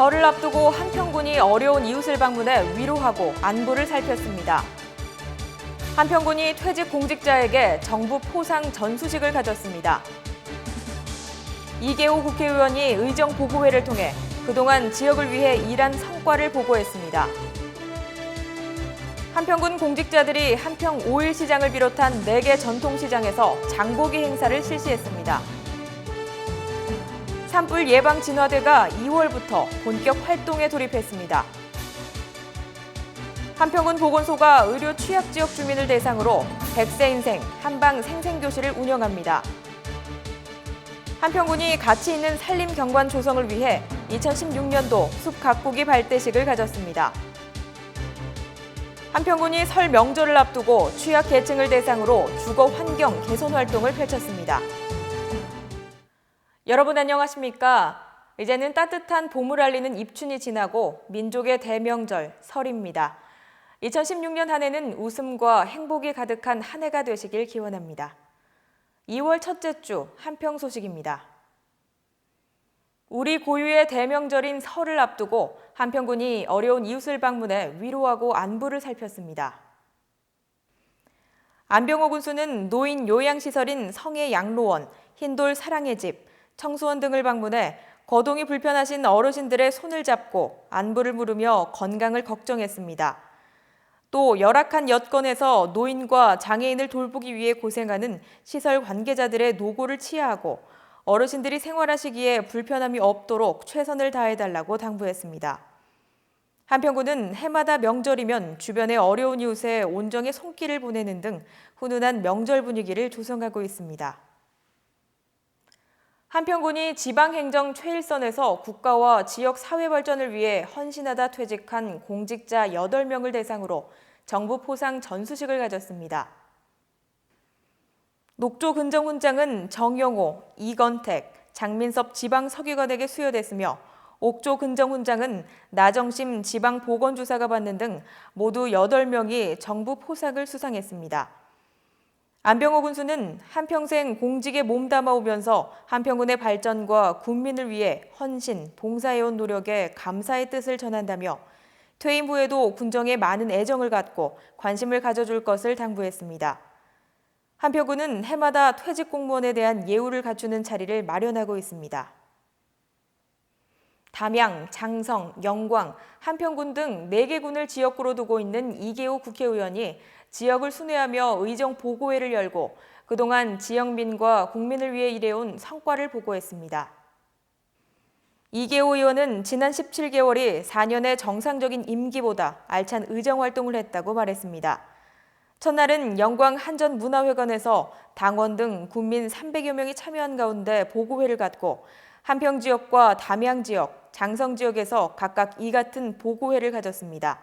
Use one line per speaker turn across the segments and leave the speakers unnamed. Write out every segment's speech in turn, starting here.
설을 앞두고 한평군이 어려운 이웃을 방문해 위로하고 안부를 살폈습니다. 한평군이 퇴직 공직자에게 정부 포상 전수식을 가졌습니다. 이계호 국회의원이 의정 보고회를 통해 그동안 지역을 위해 일한 성과를 보고했습니다. 한평군 공직자들이 한평 5일 시장을 비롯한 4개 전통시장에서 장보기 행사를 실시했습니다. 산불 예방 진화대가 2월부터 본격 활동에 돌입했습니다. 한평군 보건소가 의료 취약 지역 주민을 대상으로 100세 인생 한방 생생교실을 운영합니다. 한평군이 가치 있는 산림 경관 조성을 위해 2016년도 숲 가꾸기 발대식을 가졌습니다. 한평군이 설 명절을 앞두고 취약 계층을 대상으로 주거 환경 개선 활동을 펼쳤습니다. 여러분 안녕하십니까? 이제는 따뜻한 봄을 알리는 입춘이 지나고 민족의 대명절 설입니다. 2016년 한 해는 웃음과 행복이 가득한 한 해가 되시길 기원합니다. 2월 첫째 주 한평 소식입니다. 우리 고유의 대명절인 설을 앞두고 한평군이 어려운 이웃을 방문해 위로하고 안부를 살폈습니다. 안병호 군수는 노인 요양시설인 성의 양로원, 흰돌 사랑의 집, 청소원 등을 방문해 거동이 불편하신 어르신들의 손을 잡고 안부를 물으며 건강을 걱정했습니다. 또 열악한 여건에서 노인과 장애인을 돌보기 위해 고생하는 시설 관계자들의 노고를 치하하고 어르신들이 생활하시기에 불편함이 없도록 최선을 다해달라고 당부했습니다. 한평군은 해마다 명절이면 주변의 어려운 이웃에 온정의 손길을 보내는 등 훈훈한 명절 분위기를 조성하고 있습니다. 한평군이 지방행정 최일선에서 국가와 지역 사회 발전을 위해 헌신하다 퇴직한 공직자 8명을 대상으로 정부 포상 전수식을 가졌습니다. 녹조 근정훈장은 정영호, 이건택, 장민섭 지방 서기관에게 수여됐으며 옥조 근정훈장은 나정심 지방 보건주사가 받는 등 모두 8명이 정부 포상을 수상했습니다. 안병호 군수는 한평생 공직에 몸담아 오면서 한평군의 발전과 국민을 위해 헌신, 봉사해온 노력에 감사의 뜻을 전한다며 퇴임 후에도 군정에 많은 애정을 갖고 관심을 가져줄 것을 당부했습니다. 한평군은 해마다 퇴직 공무원에 대한 예우를 갖추는 자리를 마련하고 있습니다. 담양, 장성, 영광, 한평군 등 4개 군을 지역구로 두고 있는 이계호 국회의원이 지역을 순회하며 의정 보고회를 열고 그동안 지역민과 국민을 위해 일해온 성과를 보고했습니다. 이계호 의원은 지난 17개월이 4년의 정상적인 임기보다 알찬 의정 활동을 했다고 말했습니다. 첫날은 영광 한전 문화회관에서 당원 등 국민 300여 명이 참여한 가운데 보고회를 갖고 한평 지역과 담양 지역, 장성 지역에서 각각 이 같은 보고회를 가졌습니다.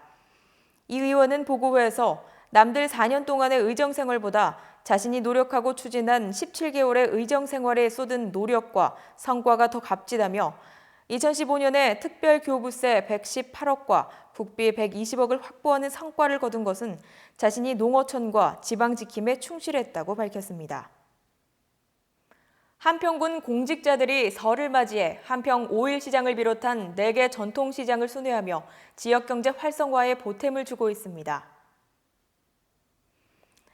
이 의원은 보고회에서 남들 4년 동안의 의정 생활보다 자신이 노력하고 추진한 17개월의 의정 생활에 쏟은 노력과 성과가 더 값지다며 2015년에 특별 교부세 118억과 국비 120억을 확보하는 성과를 거둔 것은 자신이 농어촌과 지방 지킴에 충실했다고 밝혔습니다. 한평군 공직자들이 설을 맞이해 한평 5일 시장을 비롯한 4개 전통 시장을 순회하며 지역 경제 활성화에 보탬을 주고 있습니다.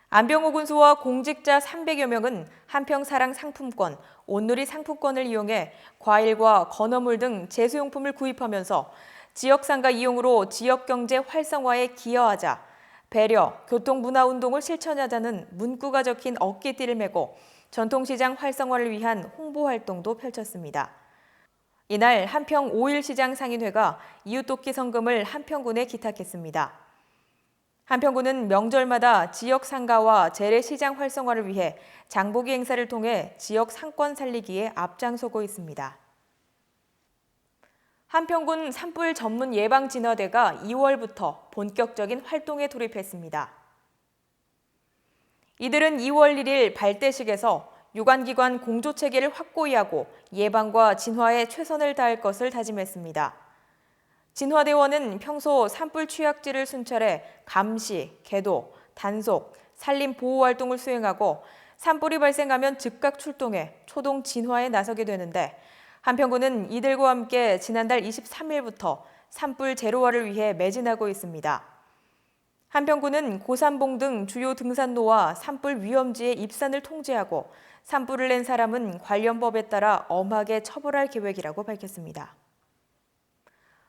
안병호 군수와 공직자 300여 명은 한평 사랑 상품권, 온누리 상품권을 이용해 과일과 건어물 등 제수용품을 구입하면서 지역 상가 이용으로 지역 경제 활성화에 기여하자 배려, 교통 문화 운동을 실천하자는 문구가 적힌 어깨띠를 메고 전통시장 활성화를 위한 홍보 활동도 펼쳤습니다. 이날 한평 5일 시장 상인회가 이웃돕기 성금을 한평군에 기탁했습니다. 한평군은 명절마다 지역 상가와 재래시장 활성화를 위해 장보기 행사를 통해 지역 상권 살리기에 앞장서고 있습니다. 한평군 산불 전문 예방 진화대가 2월부터 본격적인 활동에 돌입했습니다. 이들은 2월 1일 발대식에서 유관기관 공조 체계를 확고히 하고 예방과 진화에 최선을 다할 것을 다짐했습니다. 진화대원은 평소 산불 취약지를 순찰해 감시, 계도, 단속, 산림 보호 활동을 수행하고 산불이 발생하면 즉각 출동해 초동 진화에 나서게 되는데 한평구는 이들과 함께 지난달 23일부터 산불 제로화를 위해 매진하고 있습니다. 한평구는 고산봉 등 주요 등산로와 산불 위험지의 입산을 통제하고 산불을 낸 사람은 관련 법에 따라 엄하게 처벌할 계획이라고 밝혔습니다.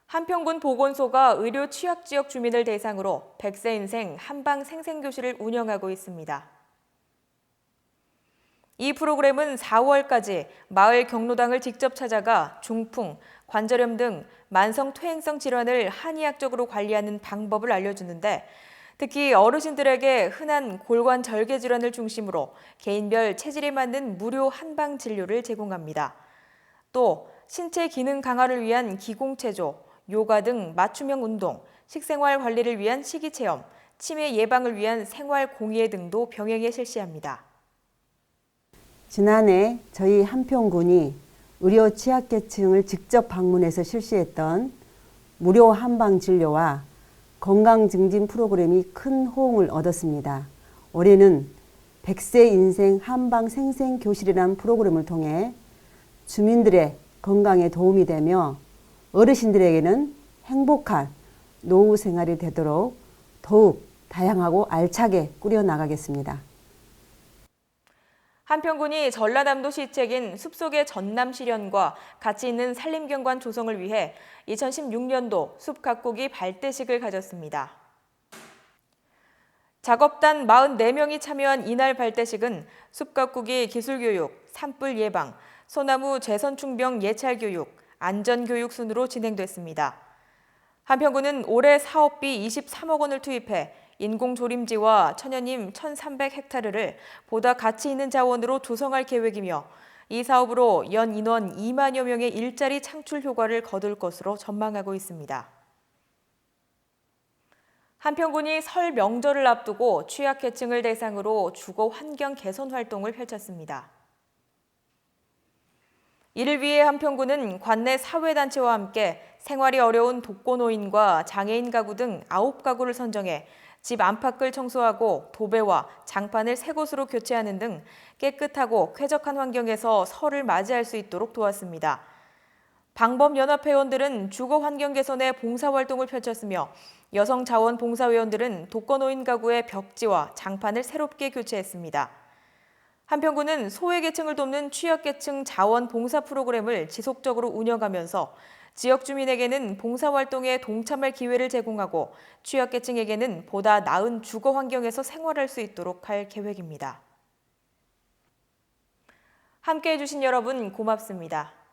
한평군 보건소가 의료 취약 지역 주민을 대상으로 100세 인생 한방 생생교실을 운영하고 있습니다. 이 프로그램은 4월까지 마을 경로당을 직접 찾아가 중풍, 관절염 등 만성 퇴행성 질환을 한의학적으로 관리하는 방법을 알려주는데 특히 어르신들에게 흔한 골관 절개 질환을 중심으로 개인별 체질에 맞는 무료 한방 진료를 제공합니다. 또 신체 기능 강화를 위한 기공체조, 요가 등 맞춤형 운동, 식생활 관리를 위한 식이 체험, 치매 예방을 위한 생활 공예 등도 병행해 실시합니다.
지난해 저희 한평군이 의료 취약계층을 직접 방문해서 실시했던 무료 한방 진료와 건강 증진 프로그램이 큰 호응을 얻었습니다. 올해는 100세 인생 한방 생생 교실이라는 프로그램을 통해 주민들의 건강에 도움이 되며 어르신들에게는 행복한 노후 생활이 되도록 더욱 다양하고 알차게 꾸려 나가겠습니다.
한평군이 전라남도 시책인 숲속의 전남 실현과 가치 있는 산림경관 조성을 위해 2016년도 숲 가꾸기 발대식을 가졌습니다. 작업단 44명이 참여한 이날 발대식은 숲 가꾸기 기술교육, 산불 예방, 소나무 재선 충병 예찰 교육, 안전 교육 순으로 진행됐습니다. 한평군은 올해 사업비 23억 원을 투입해 인공조림지와 천연임 1,300헥타르를 보다 가치 있는 자원으로 조성할 계획이며 이 사업으로 연 인원 2만여 명의 일자리 창출 효과를 거둘 것으로 전망하고 있습니다. 한평군이 설 명절을 앞두고 취약계층을 대상으로 주거 환경 개선 활동을 펼쳤습니다. 이를 위해 한평군은 관내 사회단체와 함께 생활이 어려운 독거노인과 장애인 가구 등 9가구를 선정해 집 안팎을 청소하고 도배와 장판을 새 곳으로 교체하는 등 깨끗하고 쾌적한 환경에서 설을 맞이할 수 있도록 도왔습니다. 방법연합회원들은 주거 환경 개선에 봉사활동을 펼쳤으며 여성 자원 봉사회원들은 독거노인 가구의 벽지와 장판을 새롭게 교체했습니다. 한평구는 소외계층을 돕는 취약계층 자원 봉사 프로그램을 지속적으로 운영하면서 지역 주민에게는 봉사활동에 동참할 기회를 제공하고 취약계층에게는 보다 나은 주거 환경에서 생활할 수 있도록 할 계획입니다. 함께 해주신 여러분 고맙습니다.